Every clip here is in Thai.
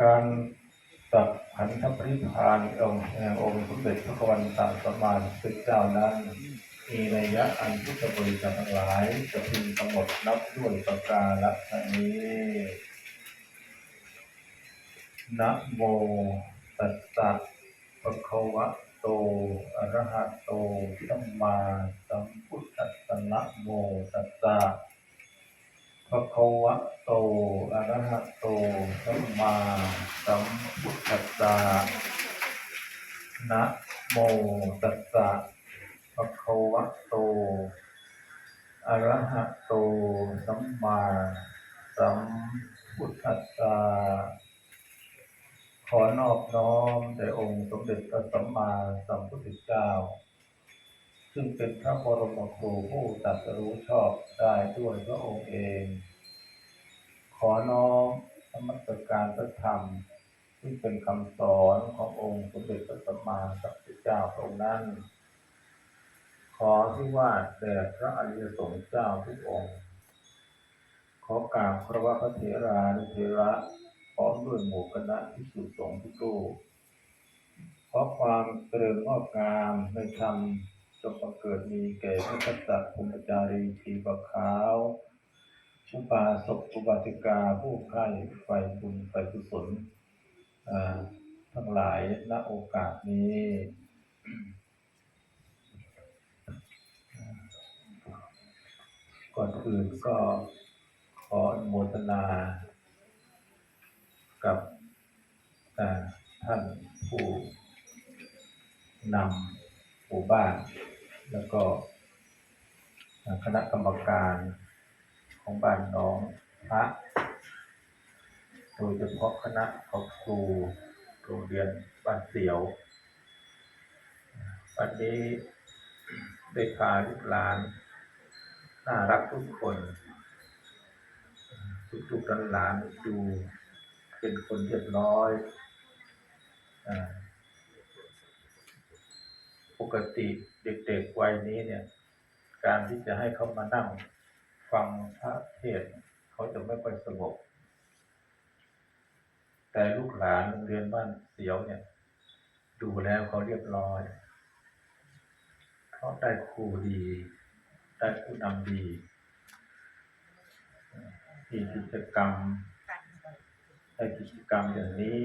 การตัดขันธปริพานองค์แห่งองค์สมเด็จพระกวันตาสมมาสัมพุทธเจ้านั้น มีนัยยะอันพุทธบริษัททั้งหลายจะพึงกำหนดนับด้วยประการฉนี้นะโมตัสสะภะคะวะโตอะระหะโตสัมมาสัมพุทธัสสะนะโมตัสสะ ภะควะโตอะระหะโตสัมมาสัมพุทธัสสะนะโมตัสสะภะควะโตอะระหะโตสัมมาสัมพุทธัสสะขอนอบน้อมแด่องค์สมเด็จพระสัมมาสัมพุทธเจ้า ซึ่งเป็นพระบรมครูผู้ตรัสรู้ชอบได้ด้วยพระองค์เอง ขอน้อมสมัสการพระธรรม ซึ่งเป็นคำสอนขององค์สมเด็จพระสัมมาสัมพุทธเจ้าพระองค์นั้น ขอที่ว่าแด่พระอริยสงฆ์เจ้าทุกองค์ ขอกราบพระวพระเถรานุเถระพร้อมด้วยหมู่คณะที่สุสงฆ์ทุกรูปขอความเจริญงอกงามในธรรม จงบังเกิดมีแก่พระสัตตภูมิจารีทีบขาวชุปาศกอุบาสิกาผู้ใคร่ไฟบุญไฟกุศลทั้งหลายณโอกาสนี้ก่อนอื่นก็ขออนุโมทนา กับท่านผู้นำหมู่บ้าน แล้วก็คณะกรรมการของบ้านน้องพระ โดยเฉพาะคณะของครูโรงเรียนบ้านเสียว วันนี้ได้พาลูกหลาน น่ารักทุกคน ทุกๆหลานดูเป็นคนเรียบร้อยอปกติ เด็กๆวัยนี้เนี่ย การที่จะให้เขามานั่งฟังพระเทศเขาจะไม่ค่อยสงบแต่ลูกหลานโรงเรียนบ้านเสียวเนี่ย ดูแล้วเขาเรียบร้อยเขาได้ครูดีได้ผู้นำดีมีกิจกรรมได้กิจกรรมอย่างนี้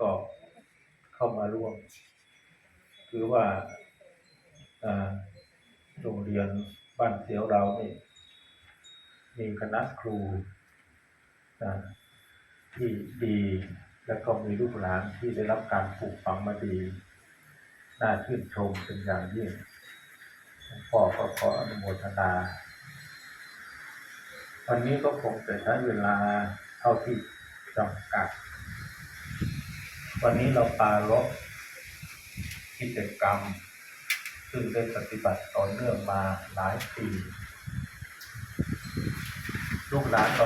ก็เข้ามาร่วม คือว่า โรงเรียนบ้านเสียวเราเนี่ยมีคณะครูที่ดี แล้วก็มีลูกหลานที่ได้รับการปลูกฝังมาดี น่าชื่นชมเป็นอย่างยิ่งพ่อก็ขออนุโมทนา วันนี้ก็คงจะใช้เวลาเท่าที่จำกัด วันนี้เราปารบกิจกรรม ซึ่งได้ปฏิบัติต่อเนื่องมาหลายปี ลูกหลานเรา